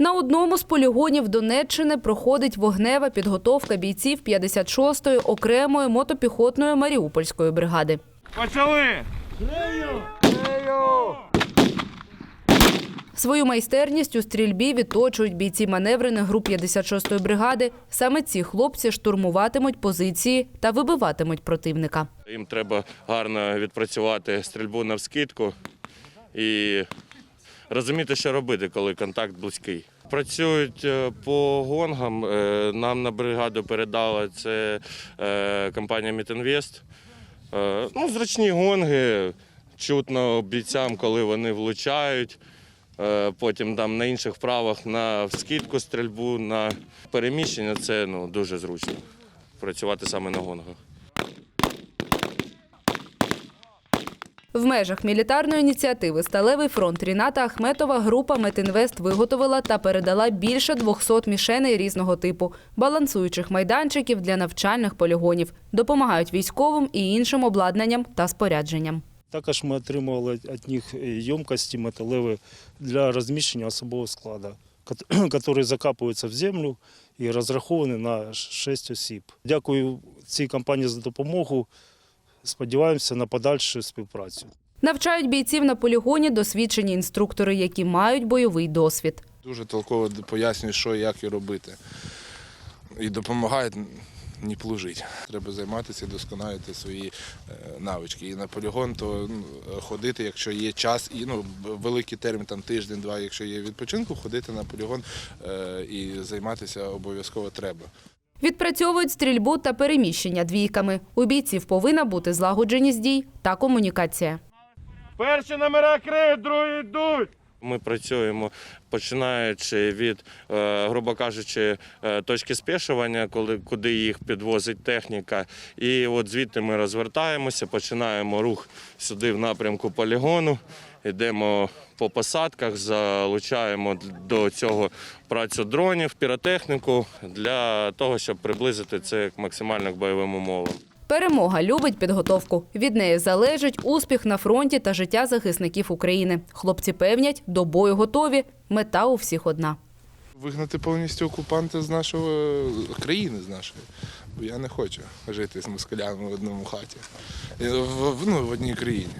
На одному з полігонів Донеччини проходить вогнева підготовка бійців 56-ї окремої мотопіхотної Маріупольської бригади. Почали! Свою майстерність у стрільбі відточують бійці маневрених груп 56-ї бригади. Саме ці хлопці штурмуватимуть позиції та вибиватимуть противника. Їм треба гарно відпрацювати стрільбу навскидку і розуміти, що робити, коли контакт близький. Працюють е, по гонгам. Е, Нам на бригаду передала це е, компанія Мітінвест. Ну, зручні гонги, чутно бійцям, коли вони влучають. Потім там на інших вправах на скидку стрільбу, на переміщення це ну, дуже зручно. Працювати саме на гонгах. В межах мілітарної ініціативи Сталевий фронт Ріната Ахметова група Метінвест виготовила та передала більше 200 мішеней різного типу, балансуючих майданчиків для навчальних полігонів, допомагають військовим і іншим обладнанням та спорядженням. Також ми отримували від них ємкості металеві для розміщення особового складу, які закапуються в землю і розраховані на 6 осіб. Дякую цій компанії за допомогу. Сподіваємося на подальшу співпрацю. Навчають бійців на полігоні досвідчені інструктори, які мають бойовий досвід. Дуже толково пояснює, що і як і робити. І допомагає не плужити. Треба займатися і досконалити свої е, навички. І на полігон то ну, ходити, якщо є час, і ну, великий термін, там тиждень-два, якщо є відпочинку, ходити на полігон е, і займатися обов'язково треба. Відпрацьовують стрільбу та переміщення двійками. У бійців повинна бути злагодженість дій та комунікація. Перші номера крив, другі йдуть. Ми працюємо починаючи від, е, грубо кажучи, е, точки спешування, коли куди їх підвозить техніка. І от звідти ми розвертаємося, починаємо рух сюди в напрямку полігону. Йдемо по посадках, залучаємо до цього працю дронів, піротехніку для того, щоб приблизити це максимально к бойовим умовам. Перемога любить підготовку. Від неї залежить успіх на фронті та життя захисників України. Хлопці певнять, до бою готові. Мета у всіх одна. Вигнати повністю окупанта з нашої країни, з нашої. Бо я не хочу жити з москалями в одному хаті. В, в- ну, в одній країні.